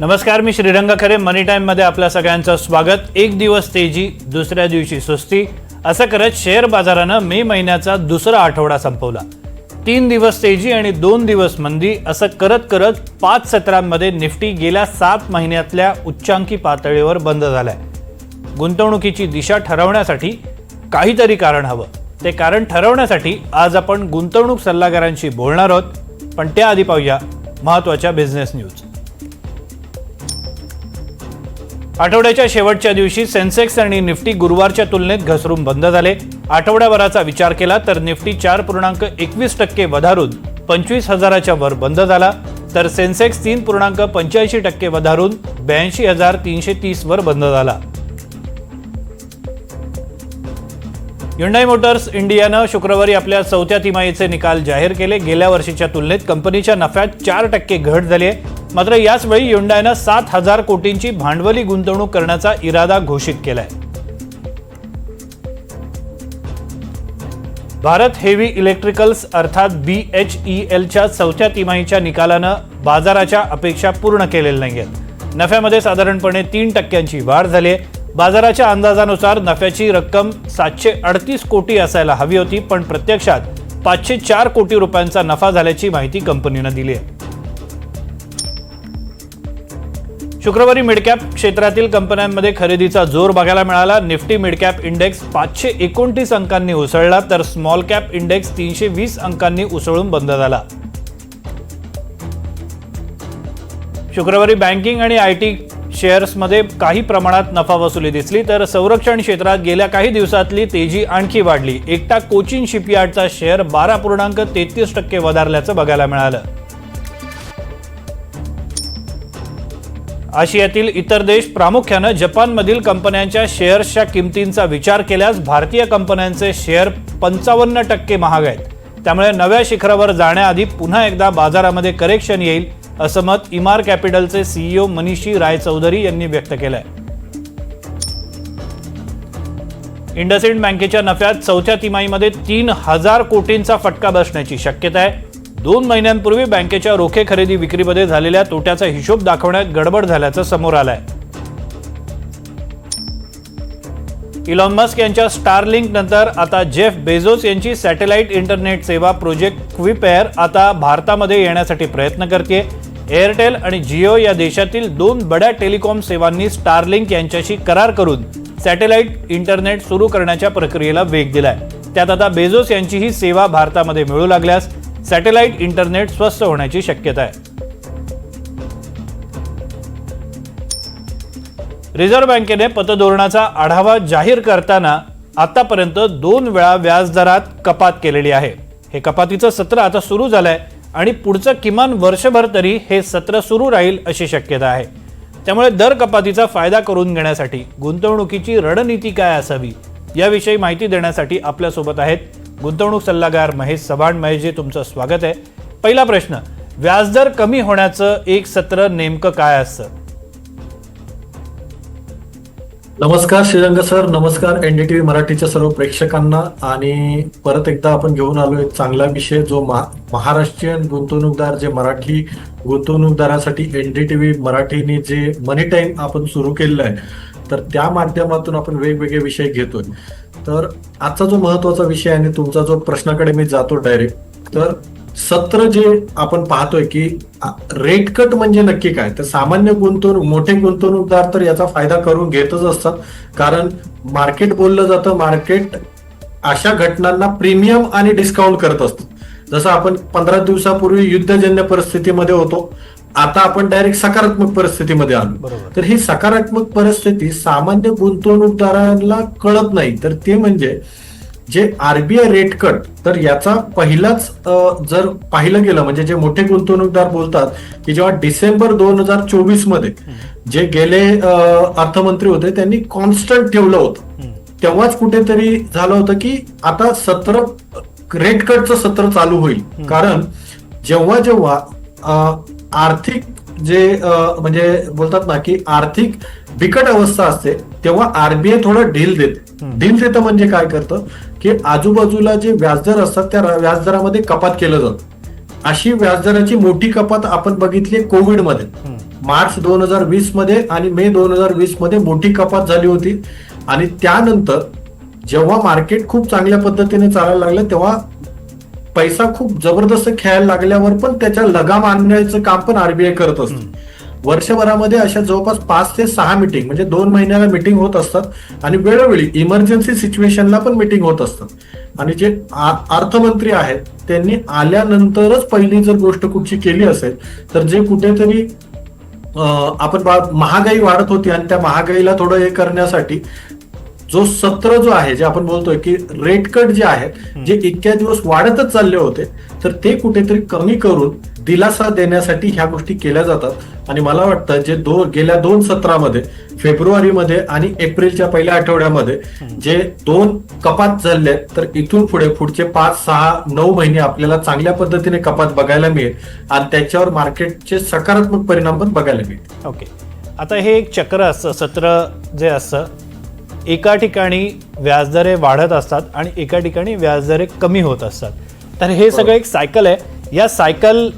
नमस्कार मी श्रीरंग खरे. मनी टाईममध्ये आपल्या सगळ्यांचं स्वागत. एक दिवस तेजी दुसऱ्या दिवशी सुस्ती. असं करत शेअर बाजारानं मे महिन्याचा दुसरा आठवडा संपवला. तीन दिवस तेजी आणि दोन दिवस मंदी असं करत करत पाच सत्रांमध्ये निफ्टी गेल्या सात महिन्यातल्या उच्चांकी पातळीवर बंद झालाय. गुंतवणुकीची दिशा ठरवण्यासाठी काहीतरी कारण हवं. ते कारण ठरवण्यासाठी आज आपण गुंतवणूक सल्लागारांशी बोलणार आहोत. पण त्याआधी पाहूया महत्त्वाच्या बिझनेस न्यूज आठवड्याच्या शेवटच्या दिवशी सेन्सेक्स आणि निफ्टी गुरुवारच्या तुलनेत घसरून बंद झाले. आठवड्याभराचा विचार केला तर निफ्टी चार पूर्णांक एकवीस टक्के वधारून पंचवीस हजाराच्या वर बंद झाला. तर सेन्सेक्स तीन पूर्णांक पंच्याऐंशी टक्के वधारून ब्याऐंशी हजार तीनशे तीस वर बंद झाला. युंडाई मोटर्स इंडियानं शुक्रवारी आपल्या चौथ्या तिमाहीचे निकाल जाहीर केले. गेल्या वर्षीच्या तुलनेत कंपनीच्या नफ्यात चार टक्के घट झाली आहे. मात्र याच वेळी युंडायनं सात हजार कोटींची भांडवली गुंतवणूक करण्याचा इरादा घोषित केलाय. भारत हेवी इलेक्ट्रिकल्स अर्थात बी एच ई एलच्या चौथ्या तिमाहीच्या निकालानं बाजाराच्या अपेक्षा पूर्ण केलेल्या नाहीयेत. नफ्यामध्ये साधारणपणे तीन टक्क्यांची वाढ झाली आहे बाजाराच्या अंदाजानुसार नफ्याची रक्कम सातशे अडतीस कोटी असायला हवी होती पण प्रत्यक्षात पाचशे चार कोटी रुपयांचा नफा झाल्याची माहिती कंपनीनं दिली आहे शुक्रवारी मिडकॅप क्षेत्रातील कंपन्यांमध्ये खरेदीचा जोर बघायला मिळाला. निफ्टी मिडकॅप इंडेक्स पाचशे एकोणतीस अंकांनी उसळला तर स्मॉल कॅप इंडेक्स तीनशे वीस अंकांनी उसळून बंद झाला. शुक्रवारी बँकिंग आणि आय टी शेअर्समध्ये काही प्रमाणात नफा वसुली दिसली तर संरक्षण क्षेत्रात गेल्या काही दिवसातली तेजी आणखी वाढली. एकटा कोचिन शिपयार्डचा शेअर बारा पूर्णांक तेहतीस टक्के वधारल्याचं बघायला मिळालं. आशियातील इतर देश प्रामुख्यानं जपानमधील कंपन्यांच्या शेअर्सच्या किमतींचा विचार केल्यास भारतीय कंपन्यांचे शेअर पंचावन्न टक्के महाग आहेत. त्यामुळे नव्या शिखरावर जाण्याआधी पुन्हा एकदा बाजारामध्ये करेक्शन येईल असं मत इमार कॅपिटलचे सीईओ मनीषी राय चौधरी यांनी व्यक्त केलंय. इंडसइंड बँकेच्या नफ्यात चौथ्या तिमाहीमध्ये तीन हजार कोटींचा फटका बसण्याची शक्यता आहे. दोन महिन्यांपूर्वी बँकेच्या रोखे खरेदी विक्रीमध्ये झालेल्या तोट्याचा हिशोब दाखवण्यात गडबड झाल्याचं समोर आलंय. इलॉन मस्क यांच्या स्टारलिंक नंतर आता जेफ बेझोस यांची सॅटेलाइट इंटरनेट सेवा प्रोजेक्ट क्विपेअर आता भारतामध्ये येण्यासाठी प्रयत्न करते एअरटेल आणि जिओ या देशातील दोन बड्या टेलिकॉम सेवांनी स्टारलिंक यांच्याशी करार करून सॅटेलाइट इंटरनेट सुरू करण्याच्या प्रक्रियेला वेग दिलाय. त्यात आता बेझोस यांची ही सेवा भारतामध्ये मिळू लागल्यास सॅटेलाइट इंटरनेट स्वस्त होण्याची शक्यता आहे. रिझर्व्ह बँकेने पतधोरणाचा आढावा जाहीर करताना आतापर्यंत दोन वेळा व्याजदरात कपात केलेली आहे. हे कपातीचं सत्र आता सुरू झालं आहे आणि पुढचं किमान वर्षभर तरी हे सत्र सुरू राहील अशी शक्यता आहे. त्यामुळे दर कपातीचा फायदा करून घेण्यासाठी गुंतवणुकीची रणनीती काय असावी याविषयी माहिती देण्यासाठी आपल्यासोबत आहेत गुंतवणूक सल्लागार महेश चव्हाण महेशजी तुमचं स्वागत आहे. पहिला प्रश्न व्याजदर कमी होण्याचं एक सत्र नेमकं काय असतं? नमस्कार श्रीरंग सर नमस्कार एनडीटीव्ही मराठीच्या सर्व प्रेक्षकांना. आणि परत एकदा आपण घेऊन आलो एक चांगला विषय जो महाराष्ट्रीयन गुंतवणूकदार जे मराठी गुंतवणूकदारासाठी एनडीटीव्ही मराठीने जे मनी टाइम आपण सुरू केलेलं आहे तर त्या माध्यमातून आपण वेगवेगळे विषय घेतोय. तर आजचा जो महत्त्वाचा विषय आहे आणि तुमचा जो प्रश्नाकडे मी जातो डायरेक्ट तर सत्र जे आपण पाहतोय की रेट कट म्हणजे नक्की काय? तर सामान्य गुंतवणूक मोठे गुंतवणूकदार तर याचा फायदा करून घेतच असतात. कारण मार्केट बोललं जातं मार्केट अशा घटनांना प्रीमियम आणि डिस्काउंट करत असतं. जसं आपण पंधरा दिवसापूर्वी युद्धजन्य परिस्थितीमध्ये होतो. आता आपण डायरेक्ट सकारात्मक परिस्थितीमध्ये आलो. तर ही सकारात्मक परिस्थिती सामान्य गुंतवणूकदारांना कळत नाही. तर ते म्हणजे जे आरबीआय रेट कट तर याचा पहिलाच जर पाहिलं गेलं म्हणजे जे मोठे गुंतवणूकदार बोलतात की जेव्हा डिसेंबर दोन हजार चोवीसमध्ये जे गेले अर्थमंत्री होते त्यांनी कॉन्स्टंट ठेवलं होतं. तेव्हाच कुठेतरी झालं होतं की आता सत्र रेट कटचं सत्र चालू होईल. कारण जेव्हा जेव्हा आर्थिक जे म्हणजे बोलतात ना की आर्थिक बिकट अवस्था असते तेव्हा आरबीआय थोडं ढील देते. ढील देतं म्हणजे काय करतं? की आजूबाजूला जे व्याजदर असतात त्या व्याजदरामध्ये कपात केलं जातं. अशी व्याजदराची मोठी कपात आपण बघितली कोविडमध्ये. मार्च दोन हजार वीसमध्ये आणि मे दोन हजार वीसमध्ये मोठी कपात झाली होती. आणि त्यानंतर जेव्हा मार्केट खूप चांगल्या पद्धतीने चालायला लागलं तेव्हा पैसा खूप जबरदस्त खेळायला लागल्यावर पण त्याच्या लगाम आणण्याचं काम पण आरबीआय करत असते. वर्षभरामध्ये अशा जवळपास पाच ते सहा मिटिंग म्हणजे दोन महिन्याला मिटिंग होत असतात आणि वेळोवेळी इमर्जन्सी सिच्युएशनला पण मिटिंग होत असतात. आणि जे अर्थमंत्री आहेत त्यांनी आल्यानंतरच पहिली जर गोष्ट कुठची केली असेल तर जे कुठेतरी आपण महागाई वाढत होती आणि त्या महागाईला थोडं हे करण्यासाठी जो सत्र जो आहे जे आपण बोलतोय की रेट कट जे आहेत जे इतक्या दिवस वाढतच चालले होते तर ते कुठेतरी कमी करून दिलासा देण्यासाठी ह्या गोष्टी केल्या जातात. आणि मला वाटतं जे दो गेल्या दोन सत्रामध्ये फेब्रुवारीमध्ये आणि एप्रिलच्या पहिल्या आठवड्यामध्ये जे दोन कपात झाले तर इथून पुढे पुढचे पाच सहा नऊ महिने आपल्याला चांगल्या पद्धतीने कपात बघायला मिळेल. आणि त्याच्यावर मार्केटचे सकारात्मक परिणाम पण बघायला मिळतील. ओके. आता हे एक चक्र असतं सत्र जे असतं एका ठिकाणी व्याजदरे वाढत असतात आणि एका ठिकाणी व्याजदरे कमी होत असतात. तर हे सगळं एक सायकल आहे. या सायकल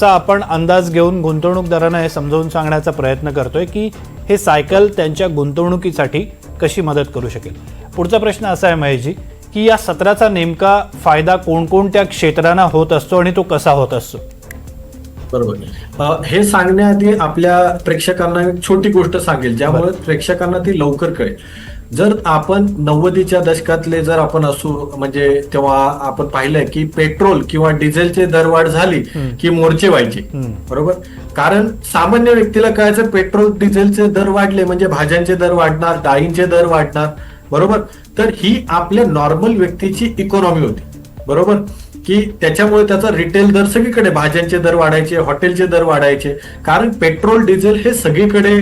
चा आपण अंदाज घेऊन गुंतवणूकदारांना हे समजावून सांगण्याचा प्रयत्न करतोय की हे सायकल त्यांच्या गुंतवणुकीसाठी कशी मदत करू शकेल. पुढचा प्रश्न असा आहे महेशजी की या सत्राचा नेमका फायदा कोणकोणत्या क्षेत्रांना होत असतो आणि तो कसा होत असतो? बरोबर. हे सांगण्याआधी आपल्या प्रेक्षकांना एक छोटी गोष्ट सांगेल ज्यामुळे प्रेक्षकांना ती लवकर कळेल. जर आपण नव्वदीच्या दशकातले जर आपण असू म्हणजे तेव्हा आपण पाहिलंय की पेट्रोल किंवा डिझेलचे दरवाढ झाली की मोर्चे व्हायचे. बरोबर? कारण सामान्य व्यक्तीला कळायचं पेट्रोल डिझेलचे दर वाढले म्हणजे भाज्यांचे दर वाढणार डाळींचे दर वाढणार. बरोबर? तर ही आपल्या नॉर्मल व्यक्तीची इकॉनॉमी होती. बरोबर? की त्याच्यामुळे त्याचा रिटेल दर सगळीकडे भाज्यांचे दर वाढायचे हॉटेलचे दर वाढायचे. कारण पेट्रोल डिझेल हे सगळीकडे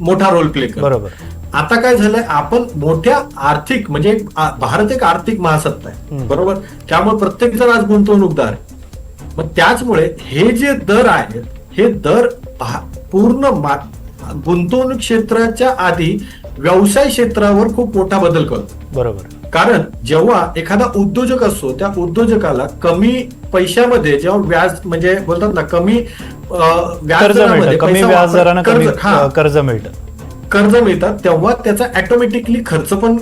मोठा रोल प्ले करतो. बरोबर. आता काय झालंय आपण मोठ्या आर्थिक म्हणजे भारत एक आर्थिक महासत्ता आहे. बरोबर? त्यामुळे प्रत्येक जण आज गुंतवणूकदार आहे. मग त्याचमुळे हे जे दर आहेत हे दर पूर्ण गुंतवणूक क्षेत्राच्या आधी व्यवसाय क्षेत्रावर खूप मोठा बदल करतो. बरोबर. कारण जेव्हा एखादा उद्योजक असतो त्या उद्योजकाला कमी पैशामध्ये जेव्हा व्याज म्हणजे बोलतात ना कमी व्याज कर्ज मिळतं कर्ज मिळतं. कर्ज मिळतात तेव्हा त्याचा ऑटोमॅटिकली खर्च पण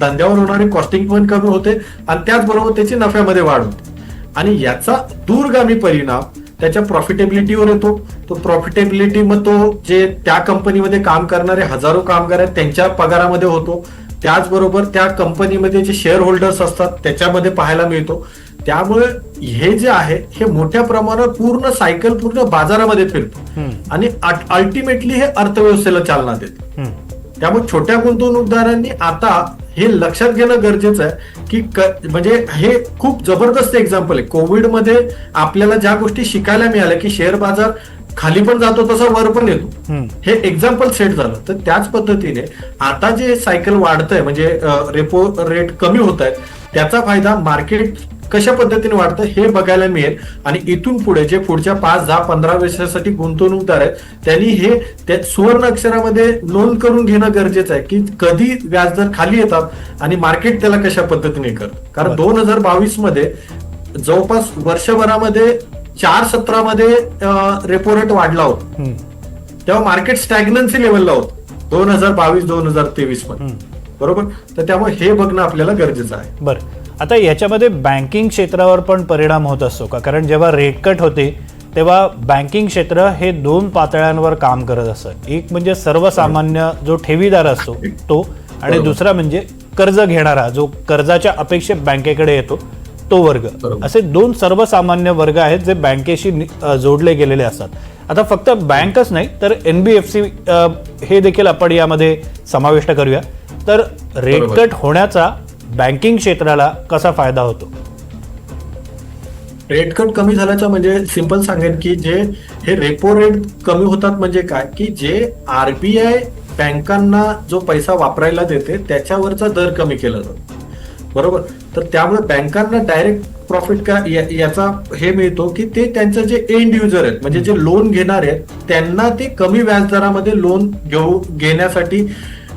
धंद्यावर होणारे कॉस्टिंग पण कमी होते आणि त्याचबरोबर त्याची नफ्यामध्ये वाढ होते. आणि याचा दूरगामी परिणाम त्याच्या प्रॉफिटेबिलिटीवर येतो. तो प्रॉफिटेबिलिटी मग तो जे त्या कंपनीमध्ये काम करणारे हजारो कामगार आहेत त्यांच्या पगारामध्ये होतो. त्याचबरोबर त्या कंपनीमध्ये जे शेअर होल्डर्स असतात त्याच्यामध्ये पाहायला मिळतो. त्यामुळे हे जे आहे हे मोठ्या प्रमाणात पूर्ण सायकल पूर्ण बाजारामध्ये फिरतो. आणि अल्टिमेटली हे अर्थव्यवस्थेला चालना देते. त्यामुळे छोट्या गुंतवणूकदारांनी आता हे लक्षात घेणं गरजेचं आहे की म्हणजे हे खूप जबरदस्त एक्झाम्पल आहे कोविडमध्ये आपल्याला ज्या गोष्टी शिकायला मिळाल्या की शेअर बाजार खाली पण जातो तसा वर पण येतो. हे एक्झाम्पल सेट झालं तर त्याच पद्धतीने आता जे सायकल वाढतंय म्हणजे रेपो रेट कमी होत आहे त्याचा फायदा मार्केट कशा पद्धतीने वाढतं हे बघायला मिळेल. आणि इथून पुढे जे पुढच्या पाच दहा पंधरा वर्षासाठी गुंतवणूकदार आहेत त्यांनी हे त्या सुवर्ण अक्षरामध्ये नोंद करून घेणं गरजेचं आहे की कधी व्याजदर खाली येतात आणि मार्केट त्याला कशा पद्धतीने करतं. कारण. दोन हजार बावीसमध्ये जवळपास वर्षभरामध्ये चार सत्रामध्ये रेपो रेट वाढला होता. तेव्हा मार्केट स्टॅग्नन्सी लेवलला होतं. दोन हजार बावीस दोन हजार तेवीसमध्ये. बरोबर? तर त्यामुळे हे बघणं आपल्याला गरजेचं आहे. बरं. आता याच्यामध्ये बँकिंग क्षेत्रावर पण परिणाम होत असतो का कारण जेव्हा रेट कट होते तेव्हा बँकिंग क्षेत्र हे दोन पातळ्यांवर काम करत असतं एक म्हणजे सर्वसामान्य जो ठेवीदार असतो तो आणि. दुसरा म्हणजे कर्ज घेणारा जो कर्जाच्या अपेक्षेत बँकेकडे येतो तो वर्ग. असे दोन सर्वसामान्य वर्ग आहेत जे बँकेशी जोडले गेलेले असतात आता फक्त बँकच नाही तर एन बी एफ सी हे देखील आपण यामध्ये समाविष्ट करूया तर रेट. कट होण्याचा बँकिंग क्षेत्राला कसा फायदा होतो? रेट कट कमी झाल्याचं म्हणजे सिंपल सांगेन की जे हे रेपो रेट कमी होतात म्हणजे काय? की जे आरबीआय बँकांना जो पैसा वापरायला देते त्याच्यावरचा दर कमी केला जातो. बरोबर? तर त्यामुळे बँकांना डायरेक्ट प्रॉफिट का या- याचा हे मिळतो की ते त्यांचं जे एंड युजर आहेत म्हणजे जे लोन घेणार आहेत त्यांना ते कमी व्याजदरामध्ये लोन घेऊ घेण्यासाठी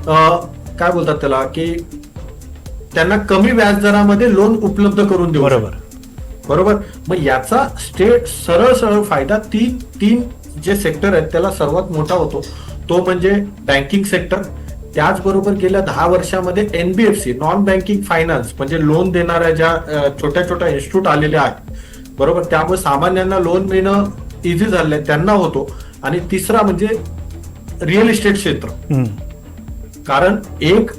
काय बोलतात त्याला की त्यांना कमी व्याजदरामध्ये लोन उपलब्ध करून देऊ बरोबर. बरोबर? मग याचा स्टेट सरळ सरळ फायदा तीन तीन जे सेक्टर आहेत त्याला सर्वात मोठा होतो. तो म्हणजे बँकिंग सेक्टर त्याचबरोबर गेल्या दहा वर्षामध्ये एनबीएफसी नॉन बँकिंग फायनान्स म्हणजे लोन देणाऱ्या ज्या छोट्या छोट्या इन्स्टिट्यूट आलेल्या आहेत. बरोबर? त्यामुळे सामान्यांना लोन मिळणं इझी झालंय त्यांना होतो. आणि तिसरा म्हणजे रिअल इस्टेट क्षेत्र. कारण एक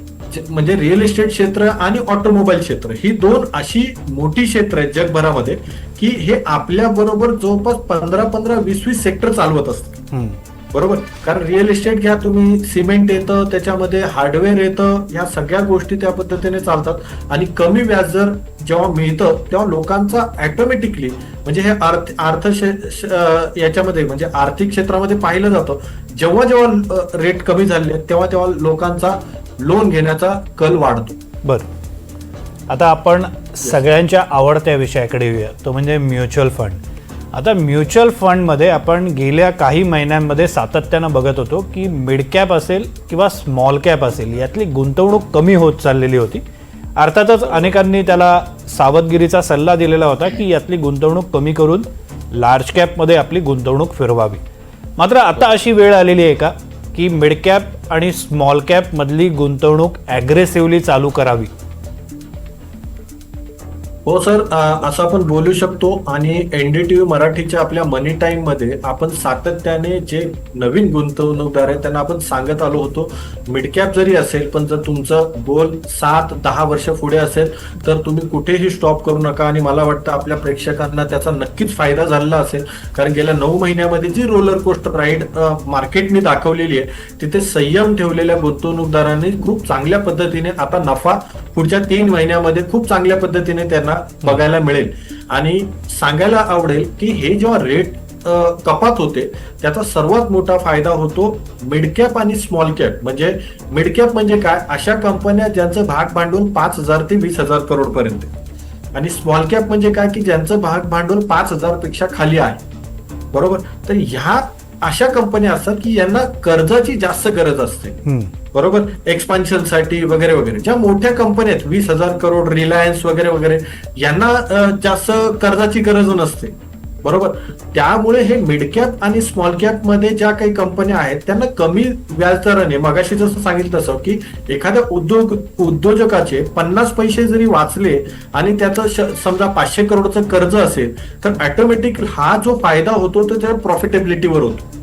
म्हणजे रिअल इस्टेट क्षेत्र आणि ऑटोमोबाईल क्षेत्र ही दोन अशी मोठी क्षेत्र आहेत जगभरामध्ये की हे आपल्या बरोबर जवळपास पंधरा पंधरा वीस वीस सेक्टर चालवत असतात हम्म. बरोबर? कारण रिअल इस्टेट घ्या तुम्ही सिमेंट येतं त्याच्यामध्ये हार्डवेअर येतं ह्या सगळ्या गोष्टी त्या पद्धतीने चालतात. आणि कमी व्याज जर जेव्हा मिळतं तेव्हा लोकांचा ऑटोमॅटिकली म्हणजे हे अर्थ अर्थ याच्यामध्ये म्हणजे आर्थिक क्षेत्रामध्ये पाहिलं जातं. जेव्हा जेव्हा रेट कमी झाले तेव्हा तेव्हा लोकांचा लोन घेण्याचा कल वाढतो. बरं. आता आपण सगळ्यांच्या आवडत्या विषयाकडे येऊया. तो म्हणजे म्युच्युअल फंड. आता म्युच्युअल फंडमध्ये आपण गेल्या काही महिन्यांमध्ये सातत्यानं बघत होतो की मिड कॅप असेल किंवा स्मॉल कॅप असेल यातली गुंतवणूक कमी होत चाललेली होती. अर्थातच अनेकांनी त्याला सावधगिरीचा सल्ला दिलेला होता की यातली गुंतवणूक कमी करून लार्ज कॅपमध्ये आपली गुंतवणूक फिरवावी. मात्र आता अशी वेळ आलेली आहे का? की मिड कॅप आणि स्मॉल कॅपमधली गुंतवणूक ॲग्रेसिव्हली चालू करावी. हो सर असं आपण बोलू शकतो आणि एनडीटीव्ही मराठीच्या आपल्या मनी टाइममध्ये आपण सातत्याने जे नवीन गुंतवणूकदार आहेत त्यांना आपण सांगत आलो होतो. मिडकॅप जरी असेल पण जर तुमचं गोल सात दहा वर्ष पुढे असेल तर तुम्ही कुठेही स्टॉप करू नका आणि मला वाटतं आपल्या प्रेक्षकांना त्याचा नक्कीच फायदा झालेला असेल. कारण गेल्या नऊ महिन्यामध्ये जी रोलर कोस्टर राईड मार्केटने दाखवलेली आहे तिथे संयम ठेवलेल्या गुंतवणूकदारांनी खूप चांगल्या पद्धतीने आता नफा पुढच्या तीन महिन्यामध्ये खूप चांगल्या पद्धतीने त्यांना बघायला मिळेल. आणि सांगायला आवडेल की हे जेव्हा रेट कपात होते त्याचा सर्वात मोठा फायदा होतो मिडकॅप आणि स्मॉल कॅप म्हणजे मिडकॅप म्हणजे काय? अशा कंपन्या ज्यांचं भाग भांडवल पाच हजार ते वीस हजार करोड पर्यंत. आणि स्मॉल कॅप म्हणजे काय? की ज्यांचं भाग भांडवल पाच हजारपेक्षा खाली आहे. बरोबर? तर ह्या अशा कंपन्या असतात की यांना कर्जाची जास्त गरज असते. बरोबर? एक्सपान्शनसाठी वगैरे वगैरे. ज्या मोठ्या कंपन्या आहेत वीस हजार करोड रिलायन्स वगैरे वगैरे यांना जास्त कर्जाची गरज नसते. बरोबर? त्यामुळे हे मिड कॅप आणि स्मॉल कॅपमध्ये ज्या काही कंपन्या आहेत त्यांना कमी व्याजदराने मगाशी जसं सांगितलं तसं की एखाद्या उद्योग उद्योजकाचे पन्नास पैसे जरी वाचले आणि त्याचं समजा पाचशे करोडचं कर्ज असेल तर ऑटोमॅटिक हा जो फायदा होतो तो त्या प्रॉफिटेबिलिटीवर होतो.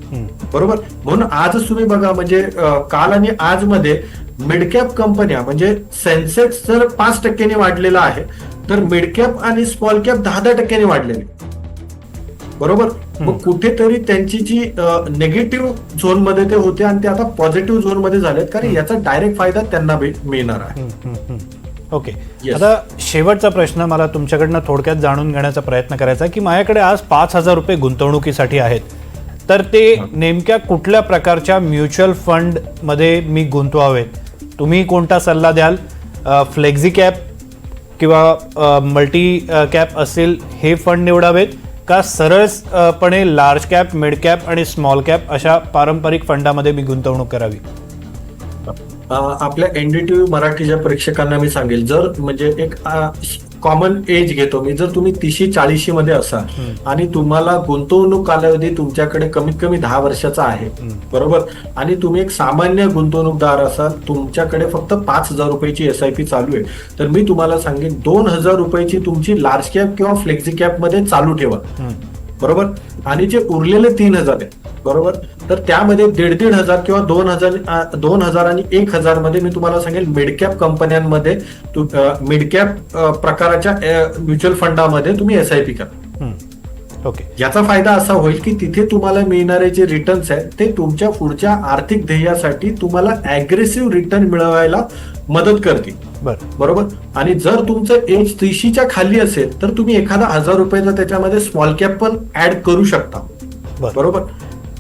बरोबर? म्हणून आजच तुम्ही बघा म्हणजे काल आणि आज मध्ये मिडकॅप कंपन्या म्हणजे सेन्सेक्स जर पाच टक्क्याने वाढलेला आहे तर मिडकॅप आणि स्मॉल कॅप दहा दहा टक्क्याने वाढलेले. बरोबर? मग कुठेतरी त्यांची जी नेगेटिव्ह झोनमध्ये ते होते आणि ते आता पॉझिटिव्ह झोनमध्ये झालेत कारण याचा डायरेक्ट फायदा त्यांना मिळणार आहे. ओके. आता शेवटचा प्रश्न मला तुमच्याकडनं थोडक्यात जाणून घेण्याचा प्रयत्न करायचा आहे की माझ्याकडे आज पाच हजार रुपये गुंतवणुकीसाठी आहेत. तर ते नेमक्या कुठल्या प्रकारच्या म्युच्युअल फंडमध्ये मी गुंतवावेत तुम्ही कोणता सल्ला द्याल? फ्लेक्झी कॅप किंवा मल्टी कॅप असतील हे फंड निवडावेत. का सरळपणे लार्ज कॅप मिड कॅप आणि स्मॉल कॅप अशा पारंपरिक फंडामध्ये मी गुंतवणूक करावी. आपल्या एनडीटीव्ही मराठीच्या प्रेक्षकांना मी सांगेल. जर म्हणजे एक कॉमन एज घेतो मी. जर तुम्ही तिशी चाळीशी मध्ये असाल आणि तुम्हाला गुंतवणूक कालावधी तुमच्याकडे कमीत कमी दहा वर्षाचा आहे बरोबर? आणि तुम्ही एक सामान्य गुंतवणूकदार असाल तुमच्याकडे फक्त पाच हजार रुपयाची एस आय पी चालू आहे. तर मी तुम्हाला सांगेन दोन हजार रुपयाची तुमची लार्ज कॅप किंवा फ्लेक्झी कॅपमध्ये चालू ठेवा. बरोबर? आणि जे उरलेले तीन हजार आहेत बरोबर? तर त्यामध्ये दीड दीड हजार किंवा दोन हजार दोन हजार आणि एक हजारमध्ये मी तुम्हाला सांगेल मिडकॅप कंपन्यांमध्ये मिडकॅप प्रकाराच्या म्युच्युअल फंडामध्ये तुम्ही एस आय पी करा. ओके याचा फायदा असा होईल की तिथे तुम्हाला मिळणारे जे रिटर्न्स आहेत ते तुमच्या पुढच्या आर्थिक ध्येयासाठी तुम्हाला अग्रेसिव्ह रिटर्न मिळवायला मदत करतील. बरं. बरोबर? आणि जर तुमचं एज तीशीच्या खाली असेल तर तुम्ही एखादा हजार रुपयाचा त्याच्यामध्ये स्मॉल कॅप पण ऍड करू शकता. बरं. बरोबर?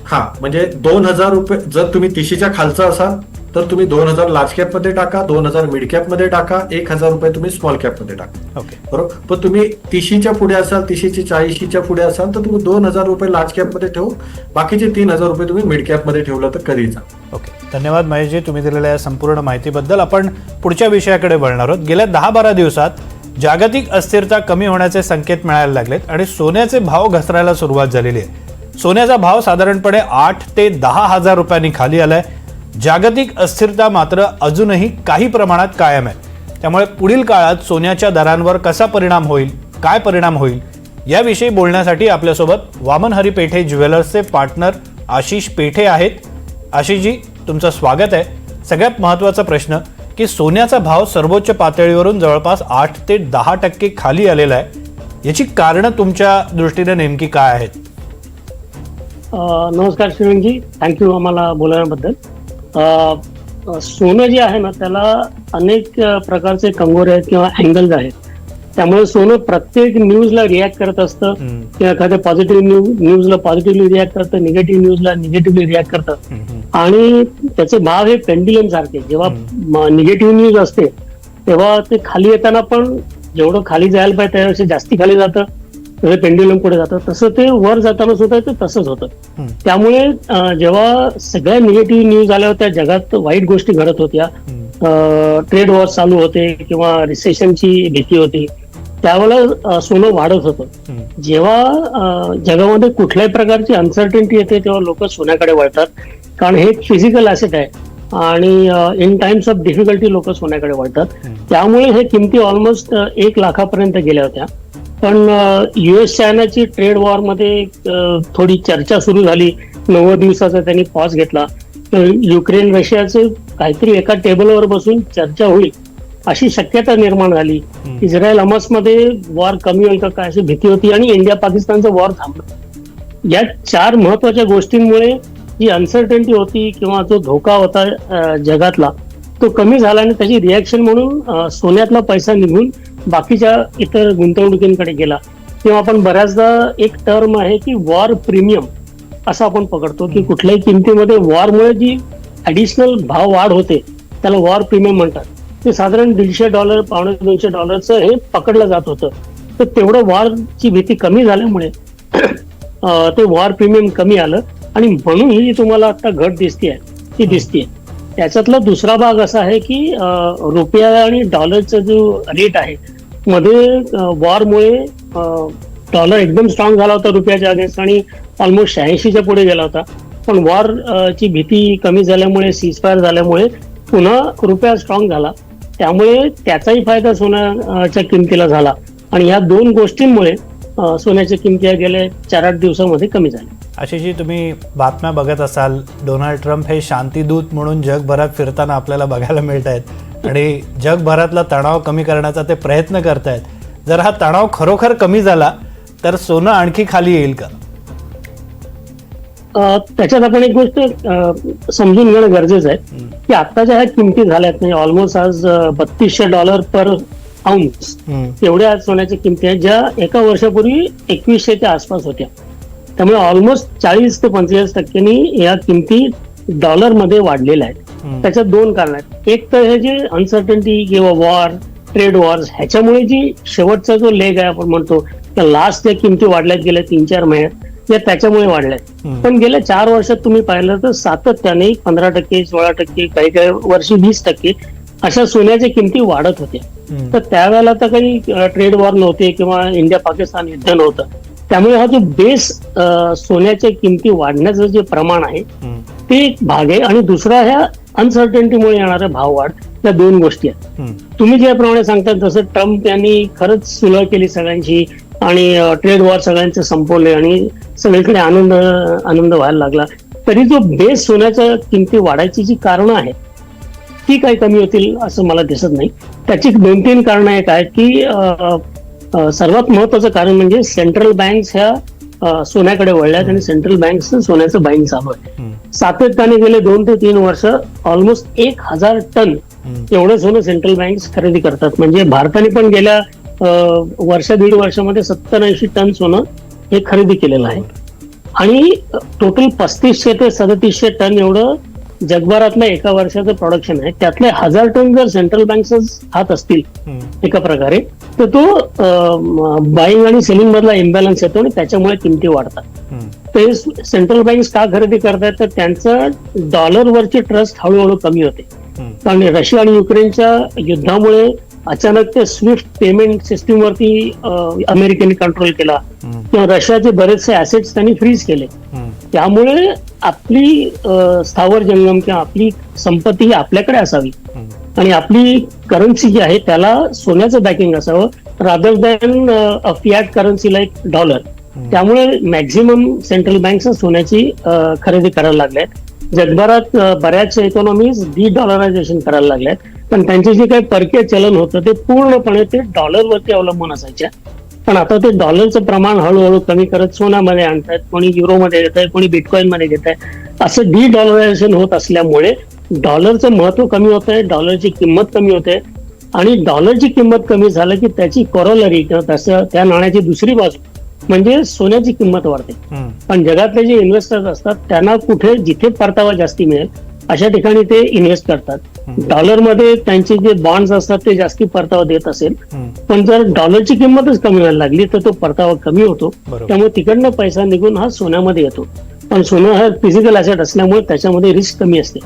हा म्हणजे दोन हजार रुपये जर तुम्ही तिशीच्या खालचा असाल तर तुम्ही दोन हजार लार्ज कॅपमध्ये टाका दोन हजार मिड कॅपमध्ये टाका एक हजार रुपये तुम्ही स्मॉल कॅपमध्ये टाका. ओके बरोबर? पण तुम्ही तिशीच्या पुढे असाल तिशीची चाळीशीच्या पुढे असाल तर तुम्ही दोन हजार रुपये लार्ज कॅपमध्ये ठेवू बाकीचे तीन हजार रुपये तुम्ही मिड कॅपमध्ये ठेवलं तर कधी जा ओके धन्यवाद महेशजी तुम्ही दिलेल्या या संपूर्ण माहितीबद्दल. आपण पुढच्या विषयाकडे वळणार आहोत. गेल्या दहा बारा दिवसात जागतिक अस्थिरता कमी होण्याचे संकेत मिळायला लागलेत आणि सोन्याचे भाव घसरायला सुरुवात झालेली आहे. सोन्याचा भाव साधारणपणे आठ ते दहा हजार रुपयांनी खाली आलाय. जागतिक अस्थिरता मात्र अजूनही काही प्रमाणात कायम आहे. त्यामुळे पुढील काळात सोन्याच्या दरांवर कसा परिणाम होईल काय परिणाम होईल याविषयी बोलण्यासाठी आपल्यासोबत वामन हरी पेठे ज्वेलर्सचे पार्टनर आशिष पेठे आहेत. आशिषजी तुमचं स्वागत आहे. सगळ्यात महत्त्वाचा प्रश्न की सोन्याचा भाव सर्वोच्च पातळीवरून जवळपास आठ ते दहा टक्के खाली आलेला आहे. याची कारणं तुमच्या दृष्टीने नेमकी काय आहेत? नमस्कार श्रीरंगजी थँक्यू आम्हाला बोलवण्याबद्दल सोनं जे आहे ना त्याला अनेक प्रकारचे कंगोरे आहेत किंवा अँगल्स आहेत. त्यामुळे सोनं प्रत्येक न्यूजला रिॲक्ट करत असतं. किंवा एखाद्या पॉझिटिव्ह न्यूज न्यूजला पॉझिटिव्हली रिॲक्ट करतं निगेटिव्ह न्यूजला निगेटिव्हली रिॲक्ट करतं. आणि त्याचे भाव हे पेंडिलम सारखे जेव्हा निगेटिव्ह न्यूज असते तेव्हा ते खाली येताना पण जेवढं खाली जायला पाहिजे त्यापेक्षा जास्ती खाली जातं. तसं पेंड्युलम पुढे जातं. तसं ते वर जाताना सुद्धा ते तसंच होतं. त्यामुळे जेव्हा सगळ्या निगेटिव्ह न्यूज आल्या होत्या जगात वाईट गोष्टी घडत होत्या ट्रेड वॉर चालू होते किंवा रिसेशनची भीती होती त्यावेळेला सोनं वाढत होतं. जेव्हा जगामध्ये कुठल्याही प्रकारची अनसर्टन्टी येते तेव्हा लोक सोन्याकडे वळतात. कारण हे एक फिजिकल ॲसेट आहे. आणि इन टाइम्स ऑफ डिफिकल्टी लोक सोन्याकडे वळतात. त्यामुळे हे किमती ऑलमोस्ट एक लाखापर्यंत गेल्या होत्या. पण युएस चायनाची ट्रेड वॉरमध्ये थोडी चर्चा सुरू झाली. नव्वद दिवसाचा त्यांनी पॉज घेतला. तर युक्रेन रशियाचे काहीतरी एका टेबलवर बसून चर्चा होईल अशी शक्यता निर्माण झाली. इस्रायल हमासमध्ये वॉर कमी होईल का काय अशी भीती होती आणि इंडिया पाकिस्तानचं वॉर थांबलं. या चार महत्त्वाच्या गोष्टींमुळे जी अनसर्टन्टी होती किंवा जो धोका होता जगातला तो कमी झाला आणि त्याची रिॲक्शन म्हणून सोन्यातला पैसा निघून बाकीच्या इतर गुंतवणुकींकडे गेला किंवा आपण बऱ्याचदा एक टर्म आहे की वॉर प्रीमियम असं आपण पकडतो की कुठल्याही किमतीमध्ये वॉरमुळे जी ॲडिशनल भाव वाढ होते त्याला वॉर प्रीमियम म्हणतात. ते साधारण दीडशे डॉलर पावणे दोनशे डॉलरचं हे पकडलं जात होतं. तर तेवढं वॉरची भीती कमी झाल्यामुळे ते वॉर प्रीमियम कमी आलं आणि म्हणून ही जी तुम्हाला आता घट दिसतीये ती दिसते त्याच्यातला दुसरा भाग असा आहे की रुपया आणि डॉलरचा जो रेट आहे मध्ये वॉरमुळे डॉलर एकदम स्ट्रॉंग झाला होता रुपयाच्या अगेन्स्ट आणि ऑलमोस्ट शहाऐंशीच्या पुढे गेला होता. पण वॉर ची भीती कमी झाल्यामुळे सीजफायर झाल्यामुळे पुन्हा रुपया स्ट्रॉंग झाला. त्यामुळे त्याचाही फायदा सोन्याच्या किमतीला झाला. आणि ह्या दोन गोष्टींमुळे सोन्याच्या किमती गेल्या चार आठ दिवसामध्ये कमी झाल्या. आशिषजी तुम्ही बातम्या बघत असाल डोनाल्ड ट्रम्प हे शांतीदूत म्हणून जगभरात फिरताना आपल्याला बघायला मिळत आहेत आणि जगभरातला तणाव कमी करण्याचा ते प्रयत्न करतायत. जर हा तणाव खरोखर कमी झाला तर सोनं आणखी खाली येईल का? त्याच्यात आपण एक गोष्ट समजून घेणं गरजेचं आहे की आत्ताच्या ह्या किमती झाल्यात म्हणजे ऑलमोस्ट आज बत्तीसशे डॉलर पर हम्म, एवढ्या आज सोन्याच्या किमती आहेत ज्या एका वर्षापूर्वी एकवीसशेच्या आसपास होत्या. त्यामुळे ऑलमोस्ट चाळीस ते पंचेचाळीस टक्क्यांनी या किमती डॉलरमध्ये वाढलेल्या आहेत. त्याच्यात दोन कारण आहेत. एक तर हे जे अनसर्टन्टी किंवा वॉर ट्रेड वॉर्स ह्याच्यामुळे जी शेवटचा जो लेग आहे आपण म्हणतो त्या लास्ट ज्या किमती वाढल्यात गेल्या तीन चार महिन्यात या त्याच्यामुळे वाढल्यात. पण गेल्या चार वर्षात तुम्ही पाहिलं तर सातत्याने पंधरा टक्के सोळा टक्के काही काही वर्षी वीस टक्के अशा सोन्याच्या किमती वाढत होत्या. तर त्यावेळेला तर काही ट्रेड वॉर नव्हते किंवा इंडिया पाकिस्तान युद्ध नव्हतं. त्यामुळे हा जो बेस सोन्याच्या किमती वाढण्याचं जे प्रमाण आहे ते एक भाग आहे. आणि दुसरा ह्या अनसर्टन्टीमुळे येणारा भाव वाढ या दोन गोष्टी आहेत. तुम्ही ज्याप्रमाणे सांगतात जसं ट्रम्प यांनी खरंच सुलभ केली सगळ्यांची आणि ट्रेड वॉर सगळ्यांचे संपवले आणि सगळीकडे आनंद आनंद व्हायला लागला. तरी जो बेस सोन्याच्या किमती वाढायची जी कारणं आहेत ती काही कमी होतील असं मला दिसत नाही. त्याची दोन तीन कारणं एक आहेत की सर्वात महत्वाचं कारण म्हणजे सेंट्रल बँक्स ह्या सोन्याकडे वळल्यात आणि सेंट्रल बँक्स सोन्याचं बाईंग चालू आहे सातत्याने गेले दोन ते तीन वर्ष ऑलमोस्ट एक हजार टन एवढं सोनं सेंट्रल बँक्स खरेदी करतात. म्हणजे भारताने पण गेल्या वर्ष दीड वर्षामध्ये सत्तर ऐंशी टन सोनं हे खरेदी केलेलं आहे. आणि टोटल पस्तीसशे ते सदतीसशे टन एवढं जगभरातलं एका वर्षाचं प्रोडक्शन आहे. त्यातले हजार टन जर सेंट्रल बँक्स हात असतील एका प्रकारे तर तो बाईंग आणि सेलिंग मधला इम्बॅलन्स येतो आणि त्याच्यामुळे किमती वाढतात. ते सेंट्रल बँक्स का खरेदी करतायत? तर त्यांचं डॉलरवरची ट्रस्ट हळूहळू कमी होते. कारण रशिया आणि युक्रेनच्या युद्धामुळे अचानक ते स्विफ्ट पेमेंट सिस्टीमवरती अमेरिकेने कंट्रोल केला. किंवा रशियाचे बरेचसे ऍसेट्स त्यांनी फ्रीज केले. त्यामुळे आपली स्थावर जंगम किंवा आपली संपत्ती ही आपल्याकडे असावी. आणि आपली करन्सी जी आहे त्याला सोन्याचं बॅकिंग असावं rather than fiat currency like dollar त्यामुळे मॅक्झिमम सेंट्रल बँक्स सोन्याची खरेदी करायला लागल्यात जगभरात अ, बऱ्याच इकॉनॉमीज डी डॉलरायझेशन करायला लागल्यात पण त्यांचे जे काही परकीय चलन होतं ते पूर्णपणे ते डॉलरवरती अवलंबून असायच्या पण आता ते डॉलरचं प्रमाण हळूहळू कमी करत सोन्यामध्ये आणतात कोणी युरोमध्ये घेत आहे कोणी बिटकॉइनमध्ये घेत आहे असं डी डॉलरायझेशन होत असल्यामुळे डॉलरचं महत्त्व कमी होत आहे डॉलरची किंमत कमी होते. आणि डॉलरची किंमत कमी झालं की त्याची कोरोलरी किंवा तसं त्या नाण्याची दुसरी बाजू म्हणजे सोन्याची किंमत वाढते. पण जगातले जे इन्व्हेस्टर्स असतात त्यांना कुठे जिथे परतावा जास्ती मिळेल अशा ठिकाणी ते इन्व्हेस्ट करतात. डॉलरमध्ये त्यांचे जे बॉन्ड्स असतात ते जास्ती परतावा देत असेल. पण जर डॉलरची किंमतच कमी व्हायला लागली तर तो परतावा कमी होतो. त्यामुळे तिकडनं पैसा निघून हा सोन्यामध्ये येतो. पण सोनं हा फिजिकल ॲसेट असल्यामुळे त्याच्यामध्ये रिस्क कमी असते.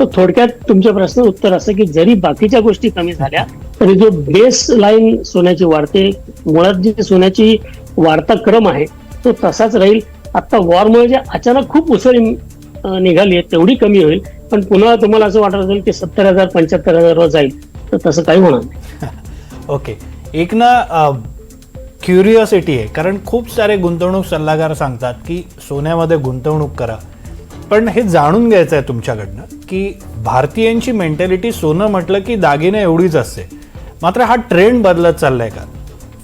तर थोडक्यात तुमच्या प्रश्न उत्तर असं की जरी बाकीच्या गोष्टी कमी झाल्या तरी जो बेस लाईन सोन्याची वाढते मुळात जी सोन्याची वाढता क्रम आहे तो तसाच राहील. आता वॉरमुळे जे अचानक खूप उसळी निघाली आहे तेवढी कमी होईल. पण पुन्हा तुम्हाला असं वाटत असेल की सत्तर हजार पंच्याहत्तर हजारवर जाईल तर तसं काही होणार नाही. ओके. एक ना क्युरिओसिटी आहे. कारण खूप सारे गुंतवणूक सल्लागार सांगतात की सोन्यामध्ये गुंतवणूक करा. पण हे जाणून घ्यायचं आहे तुमच्याकडनं की भारतीयांची मेंटॅलिटी सोनं म्हटलं की दागिने एवढीच असते. मात्र हा ट्रेंड बदलत चाललाय का?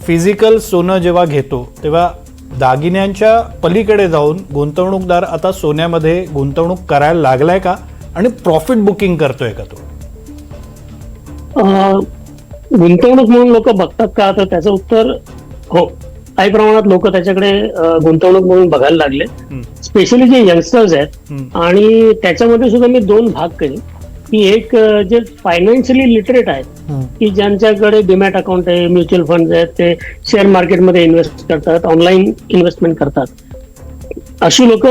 फिजिकल सोनं जेव्हा घेतो तेव्हा दागिन्यांच्या पलीकडे जाऊन गुंतवणूकदार आता सोन्यामध्ये गुंतवणूक करायला लागलाय का? आणि प्रॉफिट बुकिंग करतोय का तो? गुंतवणूक म्हणून लोक बघतात का? तर त्याचं उत्तर हो. काही प्रमाणात लोक त्याच्याकडे गुंतवणूक म्हणून बघायला लागले. स्पेशली जे यंगस्टर्स आहेत. आणि त्याच्यामध्ये सुद्धा मी दोन भाग केले की एक जे फायनान्शियली लिटरेट आहेत की ज्यांच्याकडे डिमॅट अकाउंट आहे म्युच्युअल फंड आहेत ते शेअर मार्केटमध्ये इन्व्हेस्ट करतात ऑनलाईन इन्व्हेस्टमेंट करतात. अशी लोक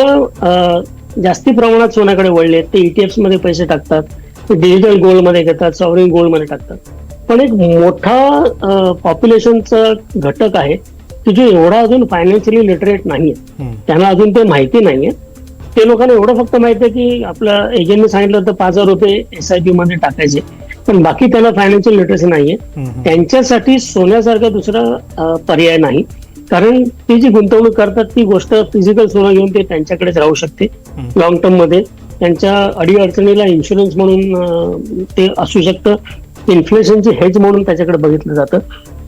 जास्ती प्रमाणात सोन्याकडे वळले ते ETFs मध्ये पैसे टाकतात ते डिजिटल गोल्डमध्ये घेतात सॉवरिंग गोल्डमध्ये टाकतात. पण एक मोठा पॉप्युलेशनचा घटक आहे की जो एवढा अजून फायनान्शियली लिटरेट नाहीये. त्यांना अजून ते माहिती नाहीये. ते लोकांना एवढं फक्त माहिती आहे की आपल्या एजंटने सांगितलं तर पाच हजार रुपये एस आय पी मध्ये टाकायचे. पण बाकी त्यांना फायनान्शियल लिटरेसी नाहीये. त्यांच्यासाठी सोन्यासारखा दुसरा पर्याय नाही. कारण ती जी गुंतवणूक करतात ती गोष्ट फिजिकल सोनं घेऊन ते त्यांच्याकडेच राहू शकते. लॉंग टर्ममध्ये. त्यांच्या अडीअडचणीला इन्शुरन्स म्हणून ते असू शकतं. इन्फ्लेशनची हेज म्हणून त्याच्याकडे बघितलं जातं.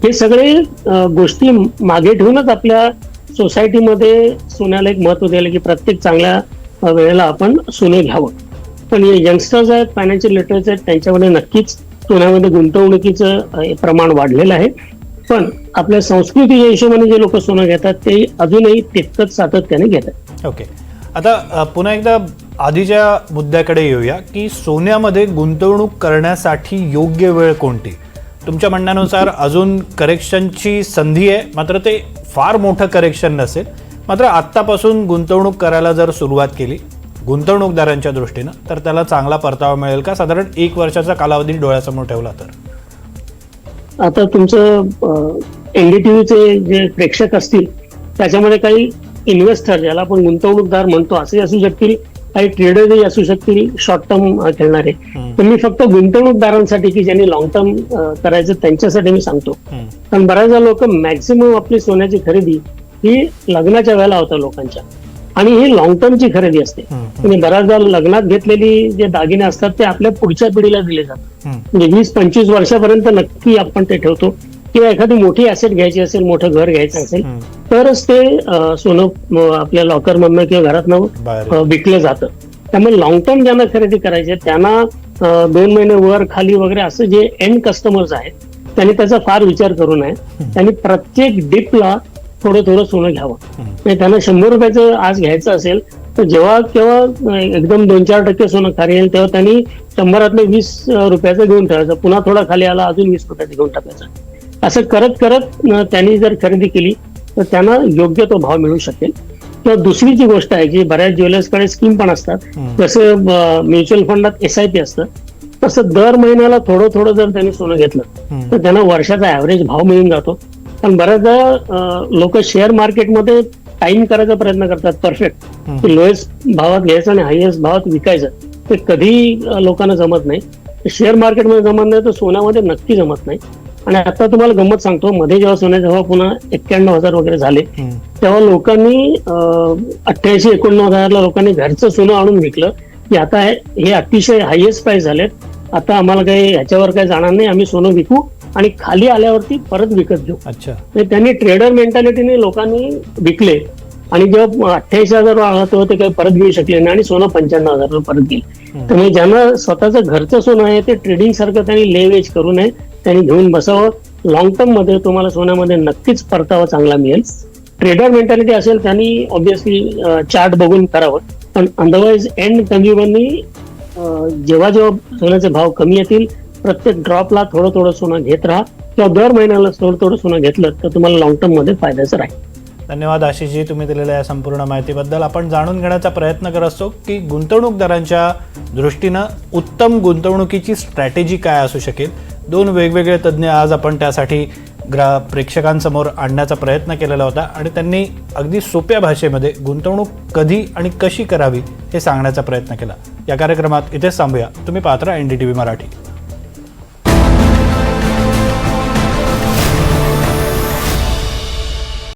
हे सगळे गोष्टी मागे ठेवूनच आपल्या सोसायटीमध्ये सोन्याला एक महत्त्व दिलं की प्रत्येक चांगल्या वेळेला आपण सोनं घ्यावं. पण हे यंगस्टर्स आहेत फायनान्शियल लिटरेसी आहेत त्यांच्यामध्ये नक्कीच सोन्यामध्ये गुंतवणुकीचं प्रमाण वाढलेलं आहे. पण आपल्या संस्कृतीच्या हिशोबाने जे लोक सोनं घेतात ते अजूनही तितकंच सातत्याने घेतात. ओके. आता पुन्हा एकदा आधीच्या मुद्द्याकडे येऊया की सोन्यामध्ये गुंतवणूक करण्यासाठी योग्य वेळ कोणती? तुमच्या म्हणण्यानुसार अजून करेक्शनची संधी आहे मात्र ते फार मोठं करेक्शन नसेल. मात्र आत्तापासून गुंतवणूक करायला जर सुरुवात केली गुंतवणूकदारांच्या दृष्टीनं तर त्याला चांगला परतावा मिळेल का? साधारण एक वर्षाचा कालावधी डोळ्यासमोर ठेवला तर. आता तुमचं एनडीटीव्हीचे जे प्रेक्षक असतील त्याच्यामध्ये काही इन्व्हेस्टर ज्याला आपण गुंतवणूकदार म्हणतो असे असू शकतील काही ट्रेडरही असू शकतील शॉर्ट टर्म खेळणारे. तर मी फक्त गुंतवणूकदारांसाठी की ज्यांनी लॉंग टर्म करायचं त्यांच्यासाठी मी सांगतो. कारण बऱ्याचदा लोक मॅक्सिमम आपली सोन्याची खरेदी ही लग्नाच्या वेळेला होतं लोकांच्या. आणि ही लॉंग टर्मची खरेदी असते. म्हणजे बऱ्याचदा लग्नात घेतलेली जे दागिने असतात ते आपल्या पुढच्या पिढीला दिले जातात. म्हणजे वीस पंचवीस वर्षापर्यंत नक्की आपण ते ठेवतो. किंवा एखादी मोठी ऍसेट घ्यायची असेल मोठं घर घ्यायचं असेल. तरच ते सोनं आपल्या लॉकर मधनं किंवा घरातनं विकलं जातं. त्यामुळे लॉंग टर्म ज्यांना खरेदी करायची त्यांना दोन महिने वर खाली वगैरे असं जे एंड कस्टमर्स आहेत त्यांनी त्याचा फार विचार करू नये. त्यांनी प्रत्येक डिपला थोडं थोडं सोनं घ्यावं. म्हणजे त्यांना शंभर रुपयाचं आज घ्यायचं असेल तर जेव्हा केव्हा एकदम दोन चार टक्के सोनं खाली येईल तेव्हा त्यांनी शंभरातलं वीस रुपयाचं घेऊन ठेवायचं पुन्हा थोडा खाली आला अजून वीस रुपयाचं घेऊन टाकायचं असं करत करत त्यांनी जर खरेदी केली तर त्यांना योग्य तो भाव मिळू शकेल किंवा दुसरी जी गोष्ट आहे की बऱ्याच ज्वेलर्सकडे स्कीम पण असतात. जसं म्युच्युअल फंडात एस आय पी असतं तसं दर महिन्याला थोडं थोडं जर त्यांनी सोनं घेतलं. तर त्यांना वर्षाचा ऍव्हरेज भाव मिळून जातो पण बऱ्याचदा लोक शेअर मार्केटमध्ये टाइम करायचा प्रयत्न करतात परफेक्ट. लोएस्ट भावात घ्यायचं आणि हायएस्ट भावात विकायचं. ते कधी लोकांना जमत नाही. शेअर मार्केटमध्ये जमत नाही तर सोन्यामध्ये नक्की जमत नाही. आणि आता तुम्हाला गंमत सांगतो मध्ये जेव्हा सोन्याचे भाव पुन्हा एक्क्याण्णव हजार वगैरे झाले. तेव्हा लोकांनी अठ्ठ्याऐंशी एकोणनव्वद हजारला लोकांनी घरचं सोनं आणून विकलं. की आता हे हे अतिशय हायएस्ट प्राइस झालेत. आता आम्हाला काही ह्याच्यावर काही जाणार नाही आम्ही सोनं विकू. आणि खाली आल्यावरती परत विकत घेऊ. अच्छा. म्हणजे त्यांनी ट्रेडर मेंटॅलिटीने लोकांनी विकले. आणि जेव्हा अठ्ठ्याऐंशी हजार आला तेव्हा ते काही परत घेऊ शकले नाही आणि सोनं पंच्याण्णव हजार परत गेलं. त्यामुळे ज्यांना स्वतःचं घरचं सोनं आहे ते ट्रेडिंग सारखं त्यांनी लेवेज करू नये. त्यांनी घेऊन बसावं. लॉंग टर्ममध्ये तुम्हाला सोन्यामध्ये नक्कीच परतावा चांगला मिळेल. ट्रेडर मेंटॅलिटी असेल त्यांनी ऑब्विसली चार्ट बघून करावं. पण अदरवाईज एंड कंझ्युमरनी जेव्हा जेव्हा सोन्याचे भाव कमी येतील प्रत्येक ड्रॉपला थोडं थोडं सोनं घेत राहा. किंवा दर महिन्याला थोडं थोडं सोनं घेतलं तर तुम्हाला लॉंग टर्ममध्ये फायद्याचं राहील. धन्यवाद आशिषजी तुम्ही दिलेल्या या संपूर्ण माहितीबद्दल. आपण जाणून घेण्याचा प्रयत्न करत असतो की गुंतवणूकदारांच्या दृष्टीनं उत्तम गुंतवणुकीची स्ट्रॅटेजी काय असू शकेल? दोन वेगवेगळे तज्ज्ञ आज आपण त्यासाठी ग्रा प्रेक्षकांसमोर आणण्याचा प्रयत्न केलेला होता आणि त्यांनी अगदी सोप्या भाषेमध्ये गुंतवणूक कधी आणि कशी करावी हे सांगण्याचा प्रयत्न केला. या कार्यक्रमात इथेच थांबूया. तुम्ही पात्र N D T V Marathi.